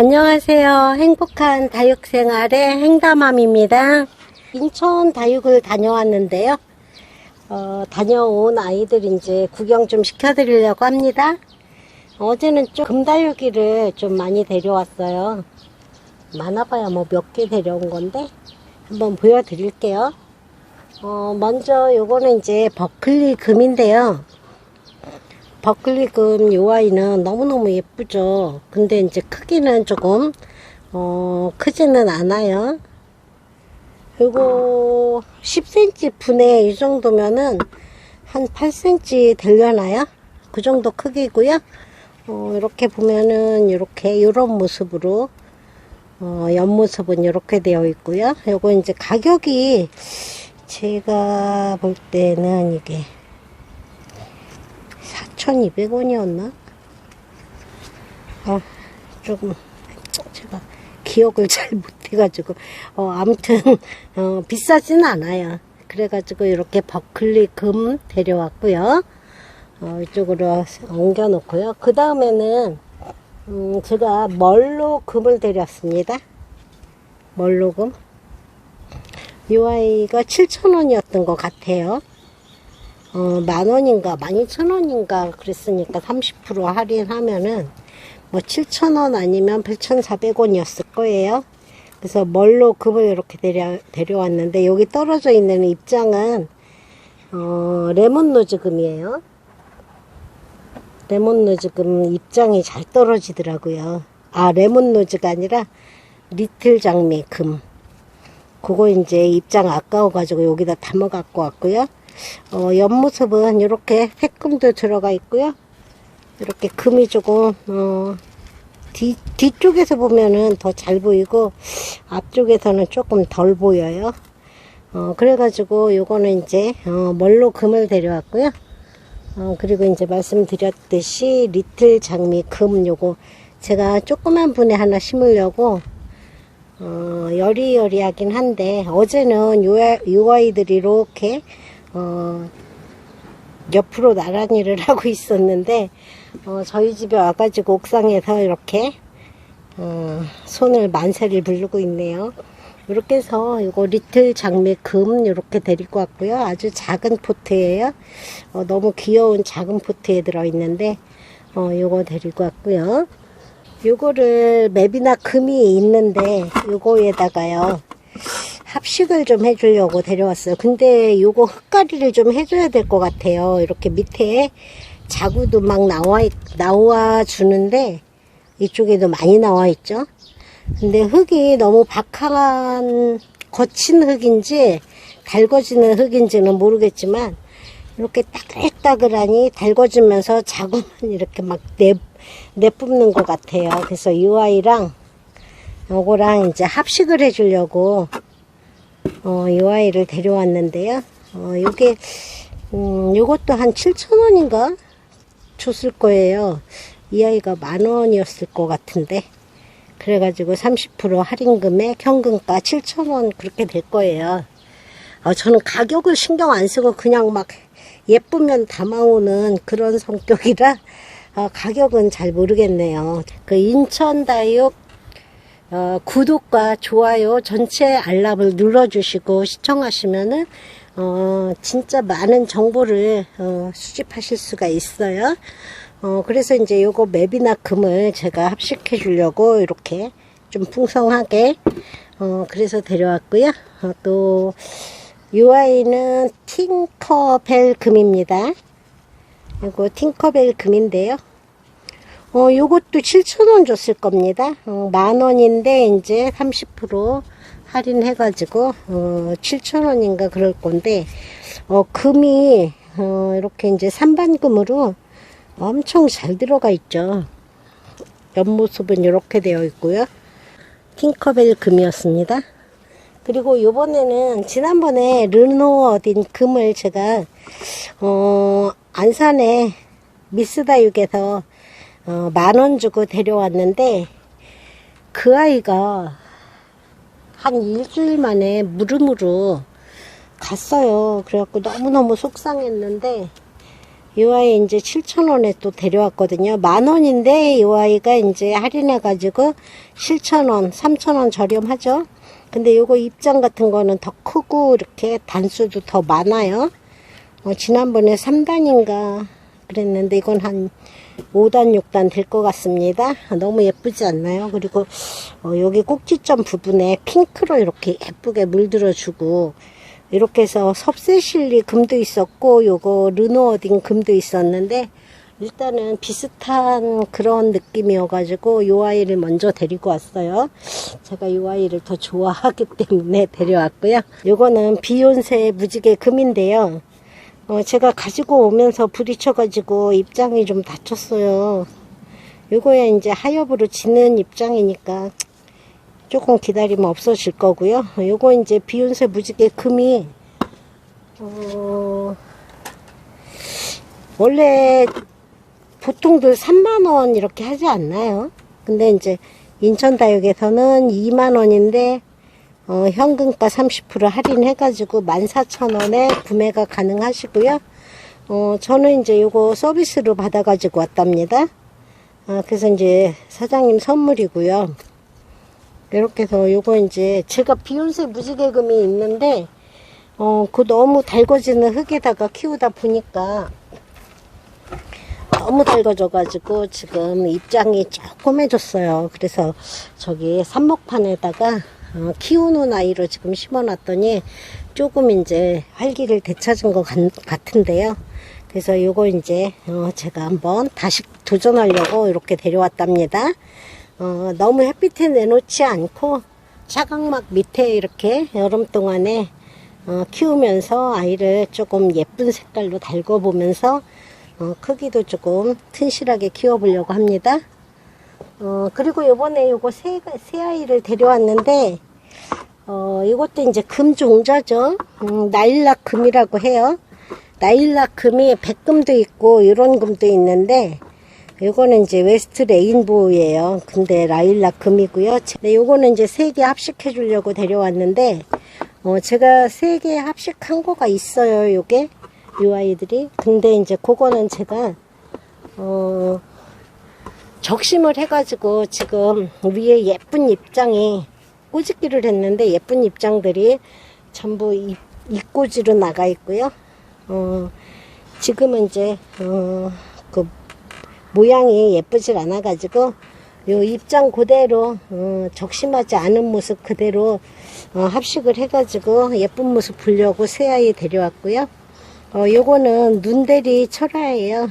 안녕하세요. 행복한 다육생활의 행담함입니다. 인천 다육을 다녀왔는데요. 어, 다녀온 아이들 이제 구경 좀 시켜드리려고 합니다. 어제는 좀 금다육이를 좀 많이 데려왔어요. 많아봐야 뭐 몇 개 데려온 건데 한번 보여드릴게요. 어, 먼저 요거는 이제 버클리 금인데요. 버클리금 요 아이는 너무너무 예쁘죠. 근데 이제 크기는 조금 어, 크지는 않아요. 요거 10cm 분의 이 정도면은 한 8cm 되려나요? 그 정도 크기고요. 어, 이렇게 보면은 이렇게 이런 모습으로 어, 옆모습은 이렇게 되어 있고요. 요거 이제 가격이 제가 볼 때는 이게 4,200원이었나? 아, 조금, 제가 기억을 잘 못해가지고, 어, 아무튼, 어, 비싸진 않아요. 그래가지고, 이렇게 버클리 금 데려왔고요. 어, 이쪽으로 옮겨놓고요. 그 다음에는, 음, 제가 멀로 금을 데려왔습니다. 멀로 금. 이 아이가 7,000원이었던 것 같아요. 어, 만 원인가, 만 이천 원인가 그랬으니까 30% 할인하면은 뭐 7천 원 아니면 8,400원이었을 거예요. 그래서 멀로 금을 이렇게 데려, 데려왔는데 여기 떨어져 있는 입장은 어, 레몬 노즈 금이에요. 레몬 노즈 금 입장이 잘 떨어지더라고요. 아, 레몬 노즈가 아니라 리틀 장미 금. 그거 이제 입장 아까워가지고 여기다 담아 갖고 왔고요. 어, 옆모습은 이렇게 색금도 들어가 있고요. 이렇게 금이 조금 어, 뒤, 뒤쪽에서 보면은 더 잘 보이고 앞쪽에서는 조금 덜 보여요. 어, 그래가지고 요거는 이제 어, 멀로 금을 데려왔고요. 어, 그리고 이제 말씀드렸듯이 리틀 장미 금 요거 제가 조그만 분에 하나 심으려고 어, 여리여리하긴 한데 어제는 요, 요 아이들이 이렇게 어, 옆으로 나란히를 하고 있었는데 어, 저희 집에 와가지고 옥상에서 이렇게 어, 손을 만세를 부르고 있네요. 이렇게 해서 이거 리틀 장미 금 이렇게 데리고 왔고요. 아주 작은 포트예요. 어, 너무 귀여운 작은 포트에 들어있는데 어, 요거 데리고 왔고요. 요거를 맵이나 금이 있는데 요거에다가요. 합식을 좀 해주려고 데려왔어요. 근데 요거 흙가리를 좀 해줘야 될 것 같아요. 이렇게 밑에 자구도 막 나와, 나와 주는데 이쪽에도 많이 나와 있죠. 근데 흙이 너무 박한, 거친 흙인지 달궈지는 흙인지는 모르겠지만 이렇게 따글따글하니 달궈지면서 자구만 이렇게 막 내, 내뿜는 것 같아요. 그래서 이 아이랑 요거랑 이제 합식을 해주려고 어, 이 아이를 데려왔는데요. 어, 요게, 음, 요것도 한 7,000원인가? 줬을 거예요. 이 아이가 만 원이었을 것 같은데. 그래가지고 30% 할인금에 현금가 7,000원 그렇게 될 거예요. 어, 저는 가격을 신경 안 쓰고 그냥 막 예쁘면 담아오는 그런 성격이라 어, 가격은 잘 모르겠네요. 그 인천 다육 어, 구독과 좋아요 전체 알람을 눌러주시고 시청하시면은 어, 진짜 많은 정보를 어, 수집하실 수가 있어요. 어, 그래서 이제 요거 맵이나 금을 제가 합식해 주려고 이렇게 좀 풍성하게 어, 그래서 데려왔고요. 어, 또, 요 아이는 팅커벨 금입니다. 이거 팅커벨 금인데요. 어, 요것도 7,000원 줬을 겁니다. 어, 만 원인데, 이제 30% 할인해가지고, 어, 7,000원인가 그럴 건데, 어, 금이, 어, 이렇게 이제 산반금으로 엄청 잘 들어가 있죠. 옆모습은 이렇게 되어 있고요. 팅커벨 금이었습니다. 그리고 요번에는 지난번에 르노 어딘 금을 제가 어 안산에 미스다육에서 어, 만원 주고 데려왔는데 그 아이가 한 일주일 만에 무릎으로 갔어요. 그래갖고 너무너무 속상했는데 이 아이 이제 7,000원에 또 데려왔거든요. 만 원인데 이 아이가 이제 할인해가지고 7,000원, 3,000원 저렴하죠. 근데 요거 입장 같은 거는 더 크고 이렇게 단수도 더 많아요. 어, 지난번에 3단인가 그랬는데 이건 한 5단, 6단 될 것 같습니다. 너무 예쁘지 않나요? 그리고 어, 여기 꼭지점 부분에 핑크로 이렇게 예쁘게 물들어 주고 이렇게 해서 섭세실리 금도 있었고 요거 르노어딩 금도 있었는데 일단은 비슷한 그런 느낌이어가지고 요 아이를 먼저 데리고 왔어요. 제가 요 아이를 더 좋아하기 때문에 데려왔고요. 요거는 비욘세 무지개 금인데요. 어, 제가 가지고 오면서 부딪혀가지고 입장이 좀 다쳤어요. 요거야 이제 하엽으로 지는 입장이니까 조금 기다리면 없어질 거고요. 요거 이제 비욘세 무지개 금이 어, 원래 보통들 3만원 이렇게 하지 않나요? 근데 이제 인천다육에서는 2만원인데 어, 현금가 30% 할인해가지고 14,000원에 구매가 가능하시고요. 어, 저는 이제 요거 서비스로 받아가지고 왔답니다. 아, 그래서 이제 사장님 선물이고요. 이렇게 해서 요거 이제 제가 비욘세 무지개금이 있는데 어, 그 너무 달궈지는 흙에다가 키우다 보니까 너무 달궈져가지고 지금 입장이 조그매졌어요. 그래서 저기 삽목판에다가 어, 키우는 아이로 지금 심어놨더니 조금 이제 활기를 되찾은 것 같, 같은데요. 그래서 요거 이제 어, 제가 한번 다시 도전하려고 이렇게 데려왔답니다. 어, 너무 햇빛에 내놓지 않고 차각막 밑에 이렇게 여름 동안에 어, 키우면서 아이를 조금 예쁜 색깔로 달궈보면서 어, 크기도 조금 튼실하게 키워보려고 합니다. 어, 그리고 요번에 요거 새, 새 아이를 데려왔는데, 어, 이것도 이제 금 종자죠. 음, 나일락 금이라고 해요. 나일락 금이 백금도 있고, 이런 금도 있는데, 요거는 이제 웨스트 레인보우예요. 근데 라일락 금이고요. 네, 요거는 이제 세 개 합식해 주려고 데려왔는데, 어, 제가 세 개 합식한 거가 있어요, 요게. 요 아이들이. 근데 이제 그거는 제가, 어, 적심을 해가지고 지금 위에 예쁜 입장이 꼬집기를 했는데 예쁜 입장들이 전부 잎, 잎꽂이로 나가 있고요. 어, 지금은 이제, 어, 그 모양이 예쁘질 않아 가지고 요 입장 그대로 어, 적심하지 않은 모습 그대로 어, 합식을 해 가지고 예쁜 모습 보려고 새아이 데려왔고요. 어, 요거는 눈대리 철화예요.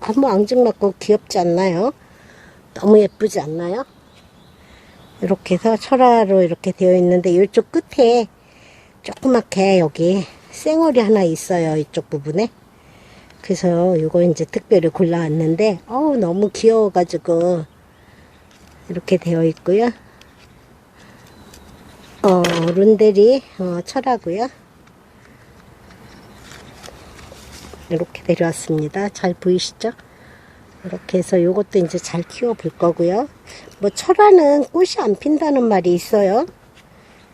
너무 앙증맞고 귀엽지 않나요? 너무 예쁘지 않나요? 이렇게 해서 철화로 이렇게 되어 있는데 이쪽 끝에 조그맣게 여기 쌩얼이 하나 있어요. 이쪽 부분에. 그래서 이거 이제 특별히 골라왔는데 어우 너무 귀여워가지고 이렇게 되어 있고요. 어, 룬델이 어, 철하고요. 이렇게 내려왔습니다. 잘 보이시죠? 이렇게 해서 요것도 이제 잘 키워 볼 거고요. 뭐 철화는 꽃이 안 핀다는 말이 있어요.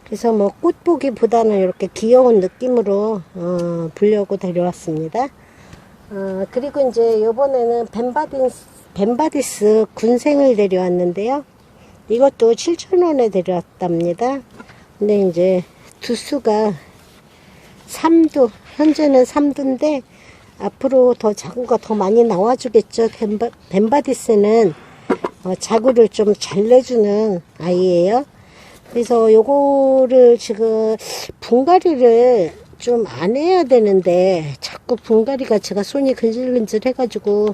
그래서 뭐 꽃 보기보다는 이렇게 귀여운 느낌으로 어, 보려고 데려왔습니다. 어, 그리고 이제 요번에는 벤바디스, 벤바디스 군생을 데려왔는데요. 이것도 7,000원에 데려왔답니다. 근데 이제 두수가 3두, 현재는 3두인데 앞으로 더 자구가 더 많이 나와주겠죠. 벤바, 벤바디스는 어, 자구를 좀 잘 내주는 아이예요. 그래서 요거를 지금 분갈이를 좀 안 해야 되는데 자꾸 분갈이가 제가 손이 근질근질 해가지고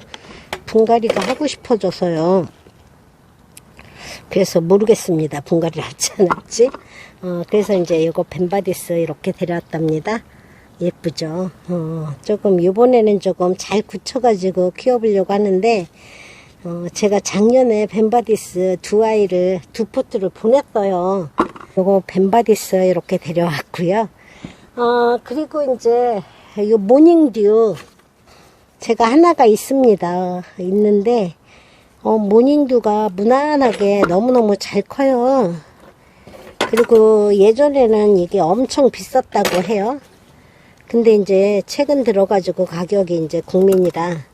분갈이가 하고 싶어져서요. 그래서 모르겠습니다. 분갈이를 할지 안 할지. 어, 그래서 이제 이거 벤바디스 이렇게 데려왔답니다. 예쁘죠. 어, 조금 요번에는 조금 잘 굳혀가지고 키워보려고 하는데 어, 제가 작년에 벤바디스 두 아이를 두 포트를 보냈어요. 요거 벤바디스 이렇게 데려왔고요. 어, 그리고 이제 요 모닝듀 제가 하나가 있습니다. 있는데 어, 모닝듀가 무난하게 너무너무 잘 커요. 그리고 예전에는 이게 엄청 비쌌다고 해요. 근데 이제 최근 들어가지고 가격이 이제 국민이라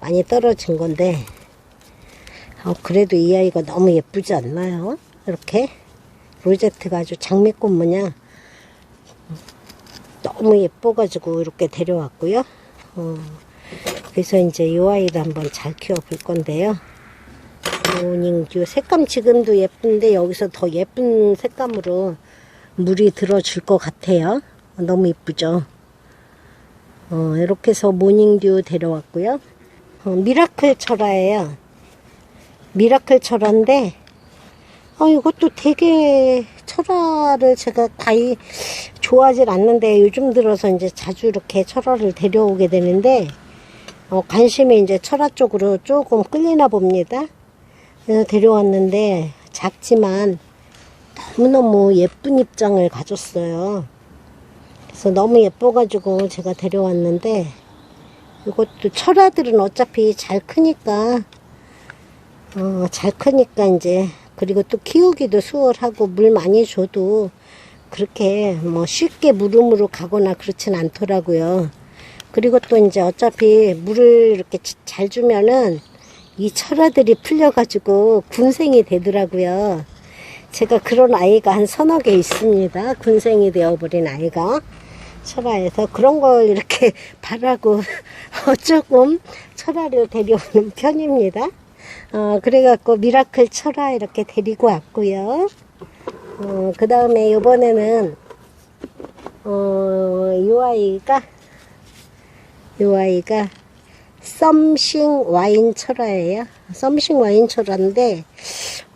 많이 떨어진 건데, 어, 그래도 이 아이가 너무 예쁘지 않나요? 이렇게 로제트가 아주 장미꽃 모양 너무 예뻐가지고 이렇게 데려왔고요. 어, 그래서 이제 이 아이도 한번 잘 키워볼 건데요. 모닝듀 색감 지금도 예쁜데 여기서 더 예쁜 색감으로 물이 들어줄 것 같아요. 너무 이쁘죠? 어, 이렇게 해서 모닝듀 데려왔고요. 어, 미라클 철화예요. 미라클 철화인데 어, 이것도 되게 철화를 제가 거의 좋아하질 않는데 요즘 들어서 이제 자주 이렇게 철화를 데려오게 되는데 어, 관심이 이제 철화 쪽으로 조금 끌리나 봅니다. 그래서 데려왔는데 작지만 너무너무 예쁜 입장을 가졌어요. 그래서 너무 예뻐가지고 제가 데려왔는데 이것도 철화들은 어차피 잘 크니까 어, 잘 크니까 이제 그리고 또 키우기도 수월하고 물 많이 줘도 그렇게 뭐 쉽게 물음으로 가거나 그렇진 않더라고요. 그리고 또 이제 어차피 물을 이렇게 치- 잘 주면은 이 철화들이 풀려가지고 군생이 되더라고요. 제가 그런 아이가 한 서너 개 있습니다. 군생이 되어버린 아이가. 철화에서 그런 걸 이렇게 바라고 조금 철화를 데려오는 편입니다. 어, 그래갖고 미라클 철화 이렇게 데리고 왔고요. 어, 그 다음에 이번에는 어, 이 아이가 이 아이가 썸싱 와인 철화예요. 썸싱 와인 철화인데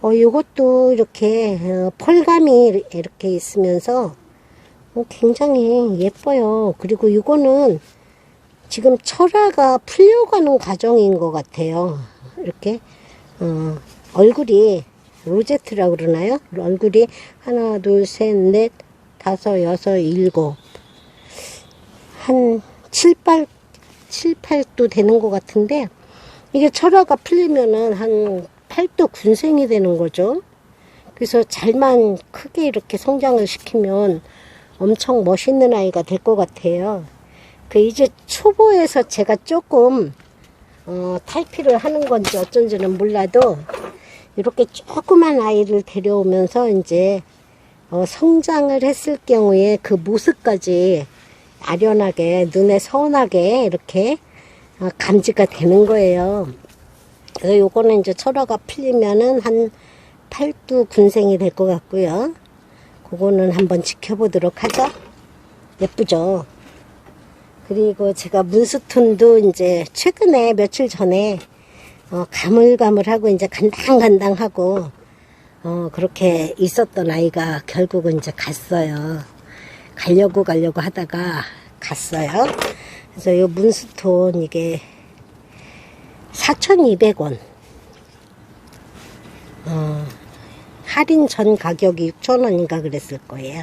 어, 이것도 이렇게 어, 펄감이 이렇게 있으면서 어, 굉장히 예뻐요. 그리고 이거는 지금 철화가 풀려가는 과정인 것 같아요. 이렇게 어, 얼굴이 로제트라고 그러나요? 얼굴이 하나, 둘, 셋, 넷, 다섯, 여섯, 일곱 한 7, 8, 7, 8도 되는 것 같은데 이게 철화가 풀리면은 한 8도 군생이 되는 거죠. 그래서 잘만 크게 이렇게 성장을 시키면 엄청 멋있는 아이가 될 것 같아요. 그 이제 초보에서 제가 조금 어, 탈피를 하는 건지 어쩐지는 몰라도 이렇게 조그만 아이를 데려오면서 이제 어, 성장을 했을 경우에 그 모습까지 아련하게 눈에 선하게 이렇게 어, 감지가 되는 거예요. 그래서 요거는 이제 철화가 풀리면은 한 8두 군생이 될 것 같고요. 그거는 한번 지켜보도록 하죠. 예쁘죠? 그리고 제가 문스톤도 이제 최근에 며칠 전에 어, 가물가물하고 이제 간당간당하고 어, 그렇게 있었던 아이가 결국은 이제 갔어요. 가려고 가려고 하다가 갔어요. 그래서 이 문스톤 이게 4,200원. 어, 할인 전 가격이 6,000원인가 그랬을 거예요.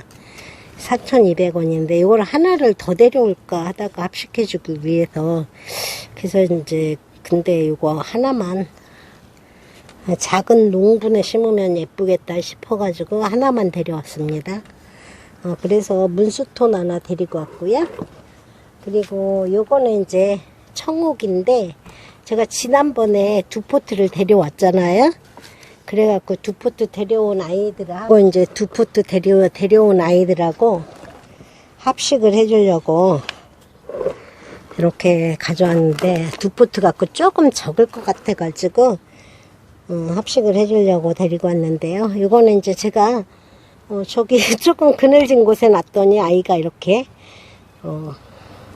4,200원인데 이걸 하나를 더 데려올까 하다가 합식해 주기 위해서 그래서 이제 근데 이거 하나만 작은 농분에 심으면 예쁘겠다 싶어가지고 하나만 데려왔습니다. 어, 그래서 문수톤 하나 데리고 왔고요. 그리고 요거는 이제 청옥인데 제가 지난번에 두 포트를 데려왔잖아요. 그래갖고 두 포트 데려온 아이들하고 이제 두 포트 데려, 데려온 아이들하고 합식을 해주려고 이렇게 가져왔는데 두 포트 갖고 조금 적을 것 같아가지고 어, 합식을 해주려고 데리고 왔는데요. 이거는 이제 제가 어, 저기 조금 그늘진 곳에 놨더니 아이가 이렇게 어,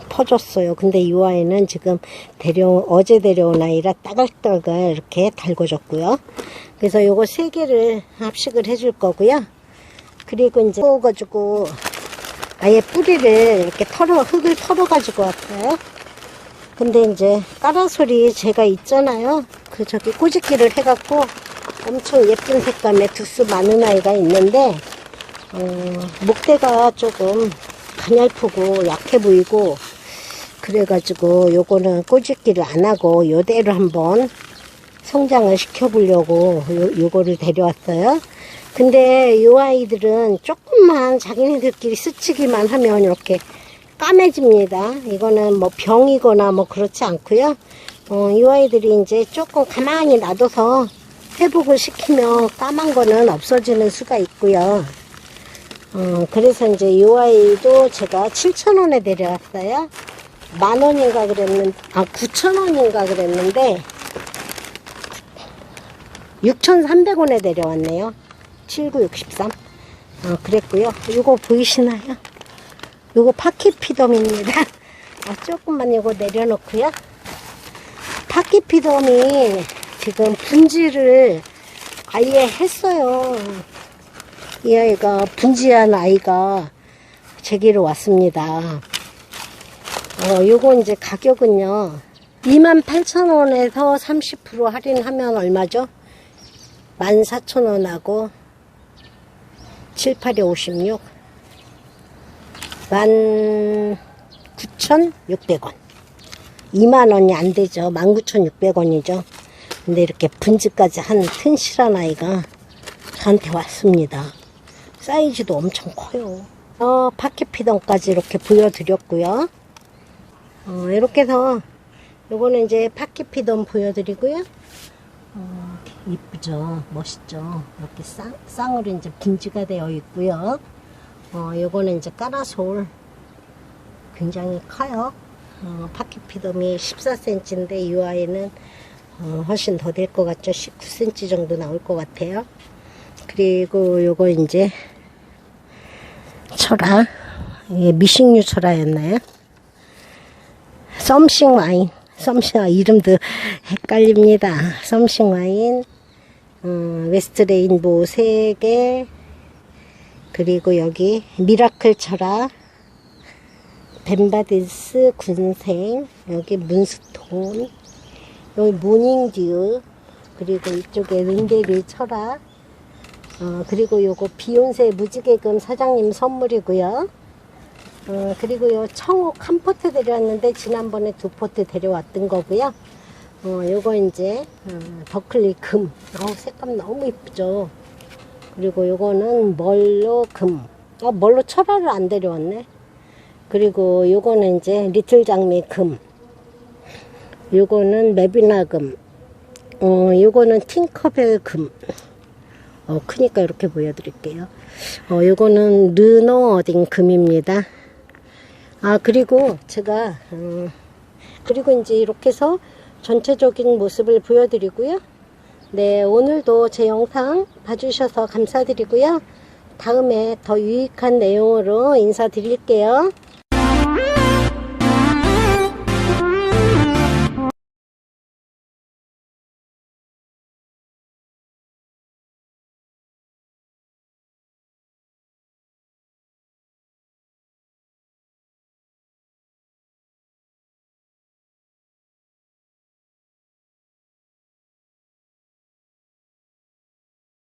퍼졌어요. 근데 이 아이는 지금 데려 어제 데려온 아이라 따글따글 이렇게 달궈졌고요. 그래서 요거 세 개를 합식을 해줄 거고요. 그리고 이제 가지고 아예 뿌리를 이렇게 털어 흙을 털어 가지고 왔어요. 근데 이제 까라솔이 제가 있잖아요. 그 저기 꼬집기를 해갖고 엄청 예쁜 색감의 두수 많은 아이가 있는데 어, 목대가 조금 가냘프고 약해 보이고 그래가지고 요거는 꼬집기를 안 하고 요대로 한번 성장을 시켜보려고 요, 요거를 데려왔어요. 근데 요 아이들은 조금만 자기네들끼리 스치기만 하면 이렇게 까매집니다. 이거는 뭐 병이거나 뭐 그렇지 않고요. 어, 이 아이들이 이제 조금 가만히 놔둬서 회복을 시키면 까만 거는 없어지는 수가 있고요. 어, 그래서 이제 이 아이도 제가 7,000원에 내려왔어요. 만 원인가 그랬는데, 아, 9,000원인가 그랬는데, 6,300원에 내려왔네요. 7963. 어, 그랬고요. 이거 보이시나요? 요거 파키피덤입니다. 아, 조금만 이거 내려놓고요. 파키피덤이 지금 분지를 아예 했어요. 이 아이가 분지한 아이가 제기로 왔습니다. 어, 요거 이제 가격은요. 28,000원에서 30% 할인하면 얼마죠? 14,000원하고 7, 8에 56 19,600원. 2만원이 안 되죠. 19,600원이죠. 근데 이렇게 분지까지 한 튼실한 아이가 저한테 왔습니다. 사이즈도 엄청 커요. 어, 파키피던까지 이렇게 보여드렸고요. 어, 이렇게 해서 요거는 이제 파키피던 보여드리고요. 어, 이쁘죠 멋있죠 이렇게 쌍, 쌍으로 이제 분지가 되어 있고요 어, 요거는 이제 까라솔 굉장히 커요. 어, 파키피덤이 14cm인데 이 아이는 어, 훨씬 더 될 것 같죠. 19cm 정도 나올 것 같아요. 그리고 요거 이제 철아 이게 미식류 철아였나요? 썸싱 와인 썸싱 와인 이름도 헷갈립니다. 썸싱 와인 어, 웨스트 레인보우 3개 그리고 여기 미라클 철아 벤바디스 군생 여기 문스톤 여기 모닝듀 그리고 이쪽에 른데리 철학 어, 그리고 요거 비욘세 무지개금 사장님 선물이고요. 어, 그리고 요 청옥 한 포트 데려왔는데 지난번에 두 포트 데려왔던 거고요 어, 요거 이제 어, 더클리 금 어우 색감 너무 이쁘죠 그리고 요거는 멀로 금 어, 멀로 철화를 안 데려왔네 그리고 요거는 이제 리틀 장미 금. 요거는 메비나 금. 어, 요거는 팅커벨 금. 어, 크니까 이렇게 보여드릴게요. 어, 요거는 르노어딩 금입니다. 아, 그리고 제가, 어, 그리고 이제 이렇게 해서 전체적인 모습을 보여드리고요. 네, 오늘도 제 영상 봐주셔서 감사드리고요. 다음에 더 유익한 내용으로 인사드릴게요.